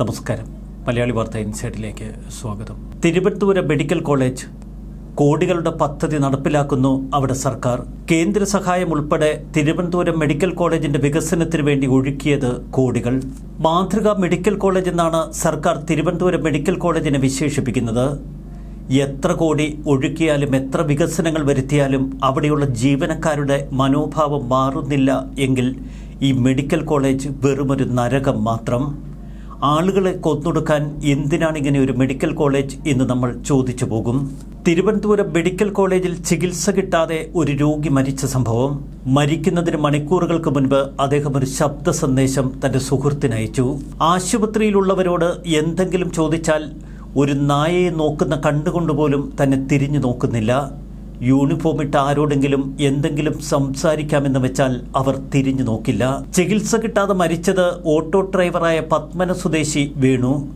നമസ്കാരം. മലയാളി വാർത്ത ഇൻസൈഡിലേക്ക് സ്വാഗതം. തിരുവനന്തപുരം മെഡിക്കൽ കോളേജ് കോടികളുടെ പദ്ധതി നടപ്പിലാക്കുന്നു. അവിടെ സർക്കാർ കേന്ദ്ര സഹായം ഉൾപ്പെടെ തിരുവനന്തപുരം മെഡിക്കൽ കോളേജിന്റെ വികസനത്തിന് വേണ്ടി ഒഴുക്കിയത് കോടികൾ. മാതൃക മെഡിക്കൽ കോളേജ് എന്നാണ് സർക്കാർ തിരുവനന്തപുരം മെഡിക്കൽ കോളേജിനെ വിശേഷിപ്പിക്കുന്നത്. എത്ര കോടി ഒഴുക്കിയാലും എത്ര വികസനങ്ങൾ വരുത്തിയാലും അവിടെയുള്ള ജീവനക്കാരുടെ മനോഭാവം മാറുന്നില്ല എങ്കിൽ ഈ മെഡിക്കൽ കോളേജ് വെറുമൊരു നരകം മാത്രം. ആളുകളെ കൊന്നൊടുക്കാൻ എന്തിനാണ് ഇങ്ങനെ ഒരു മെഡിക്കൽ കോളേജ് എന്ന് നമ്മൾ ചോദിച്ചു പോകും. തിരുവനന്തപുരം മെഡിക്കൽ കോളേജിൽ ചികിത്സ കിട്ടാതെ ഒരു രോഗി മരിച്ച സംഭവം. മരിക്കുന്നതിന് മണിക്കൂറുകൾക്ക് മുൻപ് അദ്ദേഹം ഒരു ശബ്ദ സന്ദേശം തന്റെ സുഹൃത്തിന് അയച്ചു. ആശുപത്രിയിലുള്ളവരോട് എന്തെങ്കിലും ചോദിച്ചാൽ ഒരു നായയെ നോക്കുന്ന കണ്ടുകൊണ്ടുപോലും തന്നെ തിരിഞ്ഞു നോക്കുന്നില്ല. യൂണിഫോം ഇട്ട ആരോടെങ്കിലും എന്തെങ്കിലും സംസാരിക്കാമെന്ന് വെച്ചാൽ അവർ തിരിഞ്ഞു നോക്കില്ല. ചികിത്സ കിട്ടാതെ മരിച്ചത് ഓട്ടോ ഡ്രൈവറായ പത്മന സ്വദേശി വേണു.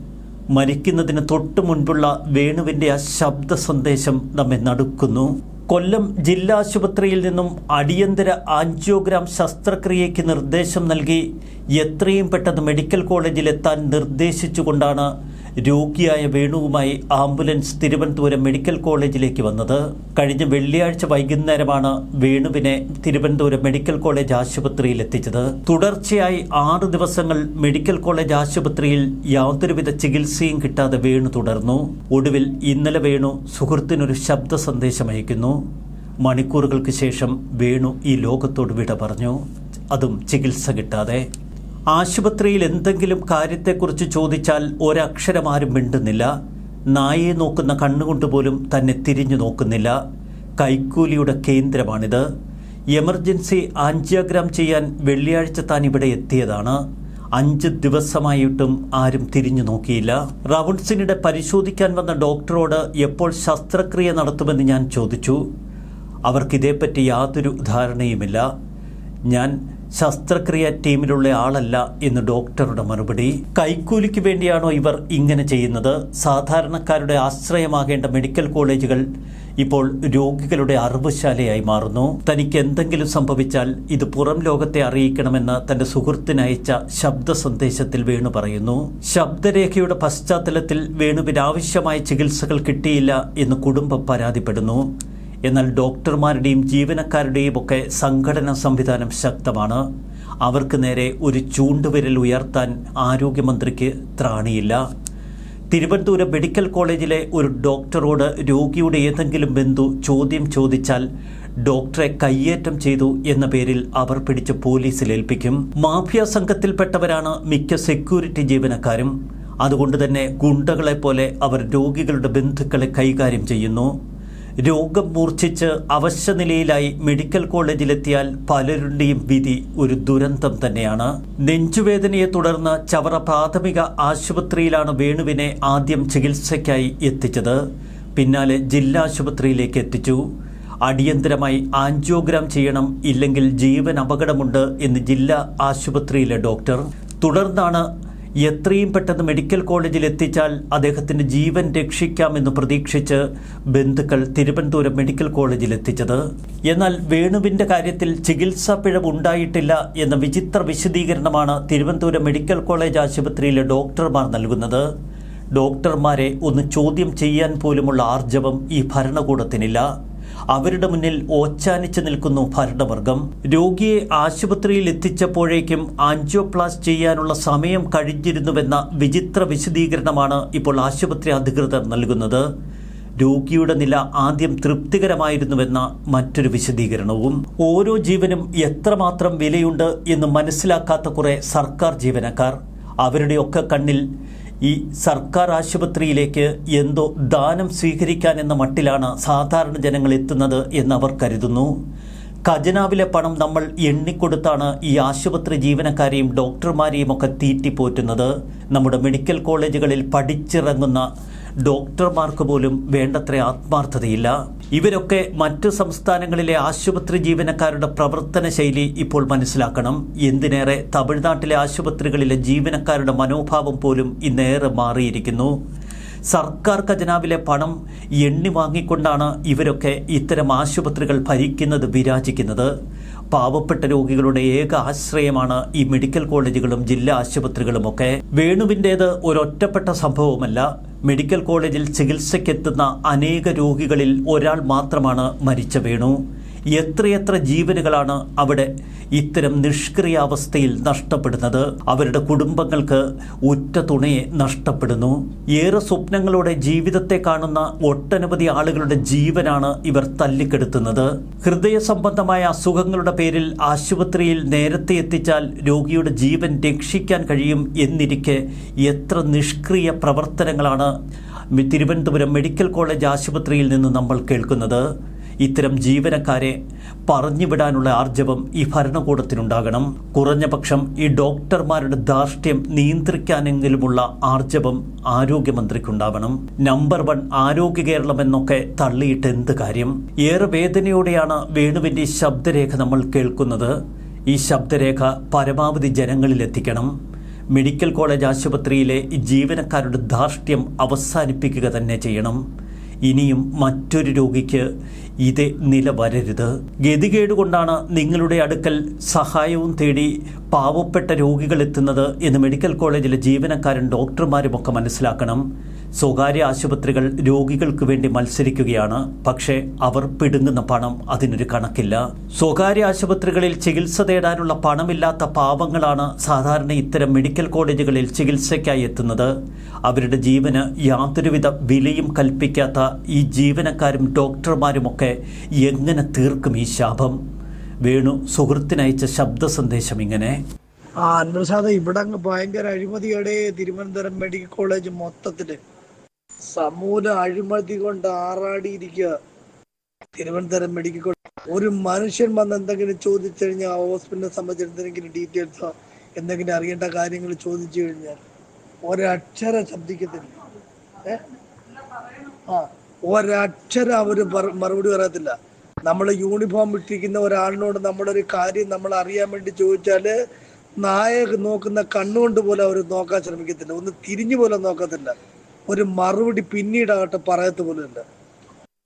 മരിക്കുന്നതിന് തൊട്ടു മുൻപുള്ള വേണുവിന്റെ ആ ശബ്ദ സന്ദേശം നമ്മെ നടുക്കുന്നു. കൊല്ലം ജില്ലാ ആശുപത്രിയിൽ നിന്നും അടിയന്തര ആൻജിയോഗ്രാം ശസ്ത്രക്രിയയ്ക്ക് നിർദ്ദേശം നൽകി എത്രയും പെട്ടെന്ന് മെഡിക്കൽ കോളേജിലെത്താൻ നിർദ്ദേശിച്ചുകൊണ്ടാണ് രോഗിയായ വേണുവുമായി ആംബുലൻസ് തിരുവനന്തപുരം മെഡിക്കൽ കോളേജിലേക്ക് വന്നത്. കഴിഞ്ഞ വെള്ളിയാഴ്ച വൈകുന്നേരമാണ് വേണുവിനെ തിരുവനന്തപുരം മെഡിക്കൽ കോളേജ് ആശുപത്രിയിൽ എത്തിച്ചത്. തുടർച്ചയായി ആറ് ദിവസങ്ങൾ മെഡിക്കൽ കോളേജ് ആശുപത്രിയിൽ യാതൊരുവിധ ചികിത്സയും കിട്ടാതെ വേണു തുടർന്നു. ഒടുവിൽ ഇന്നലെ വേണു സുഹൃത്തിനൊരു ശബ്ദ സന്ദേശം അയക്കുന്നു മണിക്കൂറുകൾക്ക് ശേഷം വേണു ഈ ലോകത്തോട് വിട പറഞ്ഞു. അതും ചികിത്സ കിട്ടാതെ. ആശുപത്രിയിൽ എന്തെങ്കിലും കാര്യത്തെക്കുറിച്ച് ചോദിച്ചാൽ ഒരക്ഷരം ആരും മിണ്ടുന്നില്ല. നായയെ നോക്കുന്ന കണ്ണുകൊണ്ട് പോലും തന്നെ തിരിഞ്ഞു നോക്കുന്നില്ല. കൈക്കൂലിയുടെ കേന്ദ്രമാണിത്. എമർജൻസി ആൻജിയോഗ്രാം ചെയ്യാൻ വെള്ളിയാഴ്ച താൻ ഇവിടെ എത്തിയതാണ്. അഞ്ച് ദിവസമായിട്ടും ആരും തിരിഞ്ഞു നോക്കിയില്ല. റൗൺസിനിടെ പരിശോധിക്കാൻ വന്ന ഡോക്ടറോട് എപ്പോൾ ശസ്ത്രക്രിയ നടത്തുമെന്ന് ഞാൻ ചോദിച്ചു. അവർക്കിതേപ്പറ്റി യാതൊരു ധാരണയുമില്ല. ഞാൻ ശസ്ത്രക്രിയ ടീമിലുള്ള ആളല്ല എന്ന് ഡോക്ടറുടെ മറുപടി. കൈക്കൂലിക്ക് വേണ്ടിയാണോ ഇവർ ഇങ്ങനെ ചെയ്യുന്നത്? സാധാരണക്കാരുടെ ആശ്രയമാകേണ്ട മെഡിക്കൽ കോളേജുകൾ ഇപ്പോൾ രോഗികളുടെ അറിവുശാലയായി മാറുന്നു. തനിക്ക് എന്തെങ്കിലും സംഭവിച്ചാൽ ഇത് പുറം ലോകത്തെ അറിയിക്കണമെന്ന് തന്റെ സുഹൃത്തിനയച്ച ശബ്ദ സന്ദേശത്തിൽ വേണു പറയുന്നു. ശബ്ദരേഖയുടെ പശ്ചാത്തലത്തിൽ വേണുവിന് ആവശ്യമായ ചികിത്സകൾ കിട്ടിയില്ല എന്ന് കുടുംബം പരാതിപ്പെടുന്നു. എന്നാൽ ഡോക്ടർമാരുടെയും ജീവനക്കാരുടെയും ഒക്കെ സംഘടനാ സംവിധാനം ശക്തമാണ്. അവർക്ക് നേരെ ഒരു ചൂണ്ടുവിരൽ ഉയർത്താൻ ആരോഗ്യമന്ത്രിക്ക് ത്രാണിയില്ല. തിരുവനന്തപുരം മെഡിക്കൽ കോളേജിലെ ഒരു ഡോക്ടറോട് രോഗിയുടെ ഏതെങ്കിലും ബന്ധു ചോദ്യം ചോദിച്ചാൽ ഡോക്ടറെ കയ്യേറ്റം ചെയ്തു എന്ന പേരിൽ അവർ പിടിച്ച് പോലീസിൽ ഏൽപ്പിക്കും. മാഫിയ സംഘത്തിൽപ്പെട്ടവരാണ് മിക്ക സെക്യൂരിറ്റി ജീവനക്കാരും. അതുകൊണ്ട് തന്നെ ഗുണ്ടകളെ പോലെ അവർ രോഗികളുടെ ബന്ധുക്കളെ കൈകാര്യം ചെയ്യുന്നു. രോഗം മൂർച്ഛിച്ച് അവശനിലയിലായി മെഡിക്കൽ കോളേജിലെത്തിയാൽ പലരുടെയും വിധി ഒരു ദുരന്തം തന്നെയാണ്. നെഞ്ചുവേദനയെ തുടർന്ന് ചവറ പ്രാഥമിക ആശുപത്രിയിലാണ് വേണുവിനെ ആദ്യം ചികിത്സയ്ക്കായി എത്തിച്ചത്. പിന്നാലെ ജില്ലാ ആശുപത്രിയിലേക്ക് എത്തിച്ചു. അടിയന്തരമായി ആൻജിയോഗ്രാം ചെയ്യണം ഇല്ലെങ്കിൽ ജീവൻ അപകടമുണ്ട് എന്ന് ജില്ലാ ആശുപത്രിയിലെ ഡോക്ടർ. തുടർന്നാണ് എത്രയും പെട്ടെന്ന് മെഡിക്കൽ കോളേജിൽ എത്തിച്ചാൽ അദ്ദേഹത്തിന്റെ ജീവൻ രക്ഷിക്കാമെന്ന് പ്രതീക്ഷിച്ച് ബന്ധുക്കൾ തിരുവനന്തപുരം മെഡിക്കൽ കോളേജിൽ എത്തിച്ചത്. എന്നാൽ വേണുവിന്റെ കാര്യത്തിൽ ചികിത്സാ പിഴവ് ഉണ്ടായിട്ടില്ല എന്ന വിചിത്ര വിശദീകരണമാണ് തിരുവനന്തപുരം മെഡിക്കൽ കോളേജ് ആശുപത്രിയിലെ ഡോക്ടർമാർ നൽകുന്നത്. ഡോക്ടർമാരെ ഒന്ന് ചോദ്യം ചെയ്യാൻ പോലുമുള്ള ആർജവം ഈ ഭരണകൂടത്തിനില്ല. അവരുടെ മുന്നിൽ ഓച്ചാനിച്ചു നിൽക്കുന്നു ഭരണവർഗം. രോഗിയെ ആശുപത്രിയിൽ എത്തിച്ചപ്പോഴേക്കും ആൻജിയോപ്ലാസ് ചെയ്യാനുള്ള സമയം കഴിഞ്ഞിരുന്നുവെന്ന വിചിത്ര വിശദീകരണമാണ് ഇപ്പോൾ ആശുപത്രി അധികൃതർ നൽകുന്നത്. രോഗിയുടെ നില ആദ്യം തൃപ്തികരമായിരുന്നുവെന്ന മറ്റൊരു വിശദീകരണവും. ഓരോ ജീവനും എത്രമാത്രം വിലയുണ്ട് എന്ന് മനസ്സിലാക്കാത്ത കുറെ സർക്കാർ ജീവനക്കാർ. അവരുടെയൊക്കെ കണ്ണിൽ ഈ സർക്കാർ ആശുപത്രിയിലേക്ക് എന്തോ ദാനം സ്വീകരിക്കാൻ എന്ന മട്ടിലാണ് സാധാരണ ജനങ്ങൾ എത്തുന്നത് എന്ന് അവർ കരുതുന്നു. ഖജനാവിലെ പണം നമ്മൾ എണ്ണിക്കൊടുത്താണ് ഈ ആശുപത്രി ജീവനക്കാരെയും ഡോക്ടർമാരെയും ഒക്കെ തീറ്റിപ്പോറ്റുന്നത്. നമ്മുടെ മെഡിക്കൽ കോളേജുകളിൽ പഠിച്ചിറങ്ങുന്ന ഡോക്ടർമാർക്ക് പോലും വേണ്ടത്ര ആത്മാർത്ഥതയില്ല. ഇവരൊക്കെ മറ്റു സംസ്ഥാനങ്ങളിലെ ആശുപത്രി ജീവനക്കാരുടെ പ്രവർത്തന ശൈലി ഇപ്പോൾ മനസ്സിലാക്കണം. എന്തിനേറെ തമിഴ്നാട്ടിലെ ആശുപത്രികളിലെ ജീവനക്കാരുടെ മനോഭാവം പോലും ഇന്നേറെ മാറിയിരിക്കുന്നു. സർക്കാർ ഖജനാവിലെ പണം എണ്ണി വാങ്ങിക്കൊണ്ടാണ് ഇവരൊക്കെ ഇത്തരം ആശുപത്രികൾ ഭരിക്കുന്നത് വിരാജിക്കുന്നത്. പാവപ്പെട്ട രോഗികളുടെ ഏക ആശ്രയമാണ് ഈ മെഡിക്കൽ കോളേജുകളും ജില്ലാ ആശുപത്രികളുമൊക്കെ. വേണുവിന്റേത് ഒരൊറ്റപ്പെട്ട സംഭവമല്ല. മെഡിക്കൽ കോളേജിൽ ചികിത്സയ്ക്കെത്തുന്ന അനേക രോഗികളിൽ ഒരാൾ മാത്രമാണ് മരിച്ച വേണു. എത്രയെത്ര ജീവനുകളാണ് അവിടെ ഇത്തരം നിഷ്ക്രിയാവസ്ഥയിൽ നഷ്ടപ്പെടുന്നത്? അവരുടെ കുടുംബങ്ങൾക്ക് ഉറ്റ തുണയെ നഷ്ടപ്പെടുന്നു. ഏറെ സ്വപ്നങ്ങളോടെ ജീവിതത്തെ കാണുന്ന ഒട്ടനവധി ആളുകളുടെ ജീവനാണ് ഇവർ തല്ലിക്കെടുത്തുന്നത്. ഹൃദയ സംബന്ധമായ അസുഖങ്ങളുടെ പേരിൽ ആശുപത്രിയിൽ നേരത്തെ എത്തിച്ചാൽ രോഗിയുടെ ജീവൻ രക്ഷിക്കാൻ കഴിയും എന്നിരിക്കെ എത്ര നിഷ്ക്രിയ പ്രവർത്തനങ്ങളാണ് തിരുവനന്തപുരം മെഡിക്കൽ കോളേജ് ആശുപത്രിയിൽ നിന്ന് നമ്മൾ കേൾക്കുന്നത്. ഇത്തരം ജീവനക്കാരെ പറഞ്ഞുവിടാനുള്ള ആർജവം ഈ ഭരണകൂടത്തിനുണ്ടാകണം. കുറഞ്ഞ പക്ഷം ഈ ഡോക്ടർമാരുടെ ധാർഷ്ട്യം നിയന്ത്രിക്കാനെങ്കിലുമുള്ള ആർജവം ആരോഗ്യമന്ത്രിക്കുണ്ടാവണം. നമ്പർ വൺ ആരോഗ്യ കേരളം എന്നൊക്കെ തള്ളിയിട്ട് എന്ത് കാര്യം? ഏറെ വേദനയോടെയാണ് വേണുവിന്റെ ശബ്ദരേഖ നമ്മൾ കേൾക്കുന്നത്. ഈ ശബ്ദരേഖ പരമാവധി ജനങ്ങളിലെത്തിക്കണം മെഡിക്കൽ കോളേജ് ആശുപത്രിയിലെ ജീവനക്കാരുടെ ധാർഷ്ട്യം അവസാനിപ്പിക്കുക തന്നെ ചെയ്യണം. ഇനിയും മറ്റൊരു രോഗിക്ക് ഇതേ നില വരരുത്. ഗതികേട് കൊണ്ടാണ് നിങ്ങളുടെ അടുക്കൽ സഹായവും തേടി പാവപ്പെട്ട രോഗികൾ എത്തുന്നത് എന്ന് മെഡിക്കൽ കോളേജിലെ ജീവനക്കാരും ഡോക്ടർമാരുമൊക്കെ മനസ്സിലാക്കണം. സ്വകാര്യ ആശുപത്രികൾ രോഗികൾക്ക് വേണ്ടി മത്സരിക്കുകയാണ്. പക്ഷേ അവർ പിടുങ്ങുന്ന പണം അതിനൊരു കണക്കില്ല. സ്വകാര്യ ആശുപത്രികളിൽ ചികിത്സ തേടാനുള്ള പണമില്ലാത്ത പാവങ്ങളാണ് സാധാരണ ഇത്തരം മെഡിക്കൽ കോളേജുകളിൽ ചികിത്സയ്ക്കായി എത്തുന്നത്. അവരുടെ ജീവന് യാതൊരുവിധ വിലയും കൽപ്പിക്കാത്ത ഈ ജീവനക്കാരും ഡോക്ടർമാരുമൊക്കെ എങ്ങനെ തീർക്കും ഈ ശാപം? വേണു സുഹൃത്തിനയച്ച ശബ്ദ സന്ദേശം ഇങ്ങനെ. ആ അൻവർ ഇവിടെ അങ്ങ് ഭയങ്കര അഴിമതിയോടെ തിരുവനന്തപുരം മെഡിക്കൽ കോളേജ് മൊത്തത്തിൽ സമൂല അഴിമതി കൊണ്ട് ആറാടിയിരിക്കുക. തിരുവനന്തപുരം മെഡിക്കൽ കോളേജ് ഒരു മനുഷ്യൻ വന്ന് എന്തെങ്കിലും ചോദിച്ചു കഴിഞ്ഞാൽ ഹോസ്പിറ്റലിനെ സംബന്ധിച്ച് എന്തെങ്കിലും ഡീറ്റെയിൽസോ എന്തെങ്കിലും അറിയേണ്ട കാര്യങ്ങൾ ചോദിച്ചു കഴിഞ്ഞാൽ ഒരക്ഷരം ശബ്ദിക്കത്തില്ല. ഏ? ആ ഒരക്ഷരം പറ- മറുപടി പറയത്തില്ല. നമ്മൾ യൂണിഫോം ഇട്ടിരിക്കുന്ന ഒരാളിനോട് നമ്മുടെ ഒരു കാര്യം നമ്മൾ അറിയാൻ വേണ്ടി ചോദിച്ചാൽ നായ നോക്കുന്ന കണ്ണുകൊണ്ട് പോലും അവർ നോക്കാൻ ശ്രമിക്കത്തില്ല. ഒന്ന് തിരിഞ്ഞു പോലും നോക്കത്തില്ല. ഒരു മറുപടി പിന്നീടാകട്ടെ പറയത്ത പോലെ ഉണ്ട്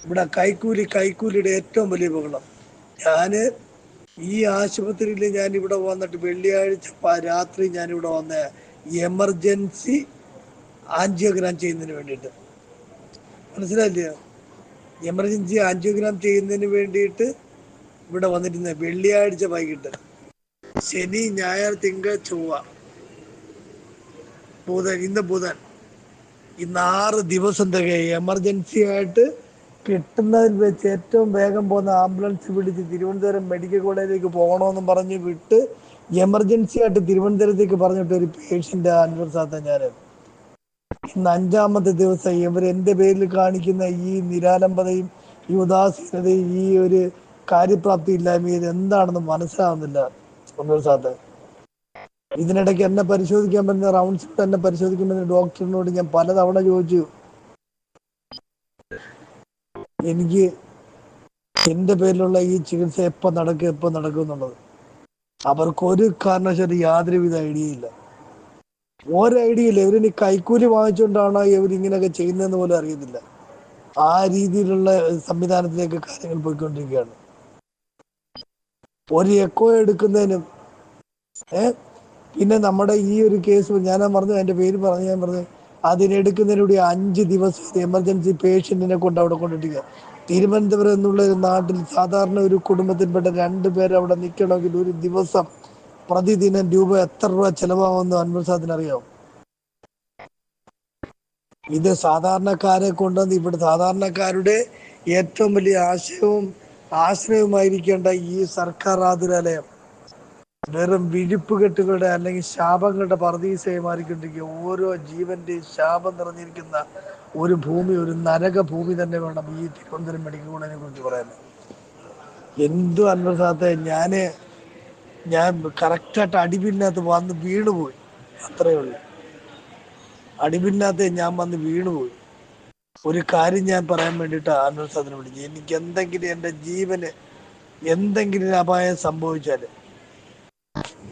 ഇവിടെ കൈക്കൂലി കൈക്കൂലിയുടെ ഏറ്റവും വലിയ ബഹളം. ഞാൻ ഈ ആശുപത്രിയിൽ ഞാൻ ഇവിടെ വന്നിട്ട് വെള്ളിയാഴ്ച രാത്രി ഞാൻ ഇവിടെ വന്ന. എമർജൻസി ആൻജിയോഗ്രാം ചെയ്യുന്നതിന് വേണ്ടിയിട്ട്. മനസ്സിലായില്ലേ? എമർജൻസി ആൻജിയോഗ്രാം ചെയ്യുന്നതിന് വേണ്ടിയിട്ട് ഇവിടെ വന്നിരുന്ന. വെള്ളിയാഴ്ച വൈകിട്ട്. ശനി ഞായർ തിങ്കൾ ചൊവ്വ. ബുധൻ ഇന്ന് ബുധൻ. ഇന്ന് ആറ് ദിവസം തികയും. എമർജൻസി ആയിട്ട് കിട്ടുന്നതിൽ വെച്ച് ഏറ്റവും വേഗം പോകുന്ന ആംബുലൻസ് പിടിച്ച് തിരുവനന്തപുരം മെഡിക്കൽ കോളേജിലേക്ക് പോകണമെന്നും പറഞ്ഞ് വിട്ട് എമർജൻസി ആയിട്ട് തിരുവനന്തപുരത്തേക്ക് പറഞ്ഞിട്ട് ഒരു പേഷ്യന്റ് അൻവർ സാത്ത ഞാൻ ഇന്ന് അഞ്ചാമത്തെ ദിവസം ഇവർ എന്റെ പേരിൽ കാണിക്കുന്ന ഈ നിരാലംബതയും ഈ ഉദാസീനതയും ഈ ഒരു കാര്യപ്രാപ്തി ഇല്ലായ്മയും ഇത് എന്താണെന്ന് മനസ്സിലാവുന്നില്ല അൻവർ സാത്ത് ഇതിനിടയ്ക്ക് എന്നെ പരിശോധിക്കാൻ പറ്റുന്ന റൗണ്ട്സ് എന്നെ പറ്റുന്ന ഡോക്ടറിനോട് ഞാൻ പലതവണ ചോദിച്ചു. എനിക്ക് എന്റെ പേരിലുള്ള ഈ ചികിത്സ എപ്പോ നടക്കും എപ്പോ നടക്കും എന്നുള്ളത്. അവർക്ക് ഒരു കാരണവശാലും യാതൊരുവിധ ഐഡിയ ഇല്ല. ഒരു ഐഡിയ ഇല്ല. ഇവരിനി കൈക്കൂലി വാങ്ങിച്ചുകൊണ്ടാണോ ഇവരിങ്ങനെയൊക്കെ ചെയ്യുന്നതെന്ന് പോലും അറിയത്തില്ല. ആ രീതിയിലുള്ള സംവിധാനത്തിലേക്ക് കാര്യങ്ങൾ പോയിക്കൊണ്ടിരിക്കുകയാണ്. ഒരു എക്കോ എടുക്കുന്നതിനും ഏ പിന്നെ നമ്മുടെ ഈ ഒരു കേസ് ഞാൻ പറഞ്ഞു എന്റെ പേര് പറഞ്ഞു ഞാൻ പറഞ്ഞു അതിനെടുക്കുന്നതിലൂടെ അഞ്ച് ദിവസം എമർജൻസി പേഷ്യന്റിനെ കൊണ്ട് അവിടെ കൊണ്ടിട്ടിരിക്കുക തിരുവനന്തപുരം എന്നുള്ള ഒരു നാട്ടിൽ സാധാരണ ഒരു കുടുംബത്തിൽപ്പെട്ട രണ്ട് പേര് അവിടെ നിൽക്കണമെങ്കിൽ ഒരു ദിവസം പ്രതിദിനം രൂപ എത്ര രൂപ ചെലവാകുമെന്ന് അൻവർ അറിയാം ഇത് സാധാരണക്കാരെ കൊണ്ടുവന്ന് ഇവിടെ സാധാരണക്കാരുടെ ഏറ്റവും വലിയ ആശയവും ആശ്രയവുമായിരിക്കേണ്ട ഈ സർക്കാർ ആതുരാലയം. വെറും വിഴുപ്പുകെട്ടുകളുടെ അല്ലെങ്കിൽ ശാപങ്ങളുടെ പറദീസയെ മാറിക്കൊണ്ടിരിക്കുക ഓരോ ജീവന്റെയും ശാപം നിറഞ്ഞിരിക്കുന്ന ഒരു ഭൂമി ഒരു നരക ഭൂമി തന്നെ വേണം ഈ തിരുവനന്തപുരം മെഡിക്കൽ കോളേജിനെ കുറിച്ച് പറയാൻ. എന്തു അന്വേഷണത്തെ ഞാൻ ഞാൻ കറക്റ്റായിട്ട് അടിപിന്നകത്ത് വന്ന് വീണുപോയി. അത്രേ ഉള്ളൂ. അടിപിന്നകത്ത് ഞാൻ വന്ന് വീണുപോയി. ഒരു കാര്യം ഞാൻ പറയാൻ വേണ്ടിയിട്ട് അന്വേഷണത്തിന് വിളിച്ചു എനിക്ക് എന്തെങ്കിലും എന്റെ ജീവന് എന്തെങ്കിലും അപായം സംഭവിച്ചാൽ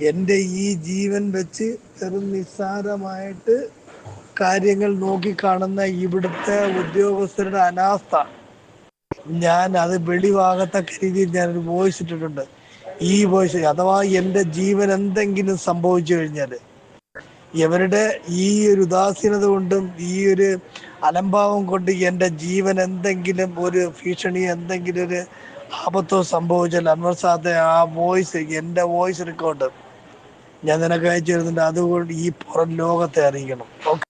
എന്റെ ഈ ജീവൻ വെച്ച് വെറും നിസ്സാരമായിട്ട് കാര്യങ്ങൾ നോക്കിക്കാണുന്ന ഇവിടുത്തെ ഉദ്യോഗസ്ഥരുടെ അനാസ്ഥ. ഞാൻ അത് വെളിവാകത്തക്ക രീതിയിൽ ഞാനൊരു വോയിസ് ഇട്ടിട്ടുണ്ട്. ഈ വോയിസ് അഥവാ എന്റെ ജീവൻ എന്തെങ്കിലും സംഭവിച്ചു കഴിഞ്ഞാൽ ഇവരുടെ ഈ ഒരു ഉദാസീനത കൊണ്ടും ഈ ഒരു അലംഭാവം കൊണ്ട് എന്റെ ജീവൻ എന്തെങ്കിലും ഒരു ഭീഷണി എന്തെങ്കിലും ഒരു ആപത്തോ സംഭവിച്ചാൽ അൻവർ സാദ് ആ വോയിസ് എന്റെ വോയിസ് റെക്കോർഡ് ഞാൻ നിനക്ക് അയച്ചു തരുന്നുണ്ട്. അതുകൊണ്ട് ഈ പുറം ലോകത്തെ അറിയിക്കണം. ഓക്കെ